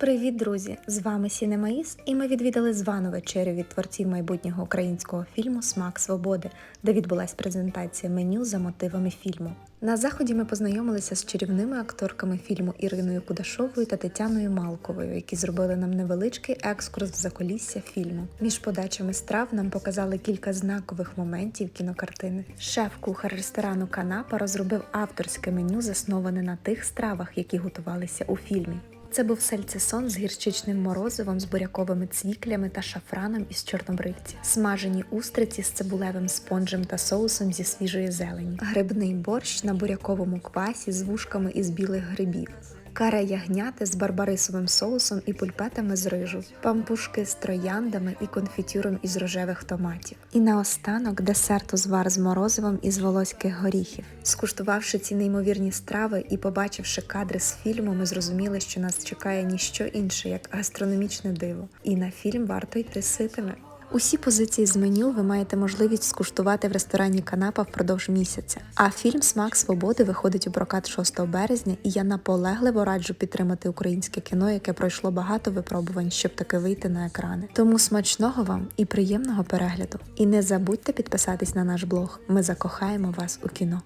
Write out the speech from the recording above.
Привіт, друзі! З вами Сінемаїс, і ми відвідали звану вечерю від творців майбутнього українського фільму Смак свободи, де відбулась презентація меню за мотивами фільму. На заході ми познайомилися з чарівними акторками фільму Іриною Кудашовою та Тетяною Малковою, які зробили нам невеличкий екскурс в заколісся фільму. Між подачами страв нам показали кілька знакових моментів кінокартини. Шеф-кухар ресторану Канапа розробив авторське меню, засноване на тих стравах, які готувалися у фільмі. Це був сальцесон з гірчичним морозивом, з буряковими цвіклями та шафраном із чорнобривці, смажені устриці з цибулевим спонжем та соусом зі свіжої зелені, грибний борщ на буряковому квасі з вушками із білих грибів. Каре ягняти з барбарисовим соусом і пульпетами з рижу, пампушки з трояндами і конфітюром із рожевих томатів. І наостанок десерт узвар з морозивом із волоських горіхів. Скуштувавши ці неймовірні страви і побачивши кадри з фільму, ми зрозуміли, що нас чекає ніщо інше, як гастрономічне диво. І на фільм варто йти ситими. Усі позиції з меню ви маєте можливість скуштувати в ресторані Канапа впродовж місяця. А фільм Смак свободи виходить у прокат 6 березня, і я наполегливо раджу підтримати українське кіно, яке пройшло багато випробувань, щоб таки вийти на екрани. Тому смачного вам і приємного перегляду. І не забудьте підписатись на наш блог. Ми закохаємо вас у кіно.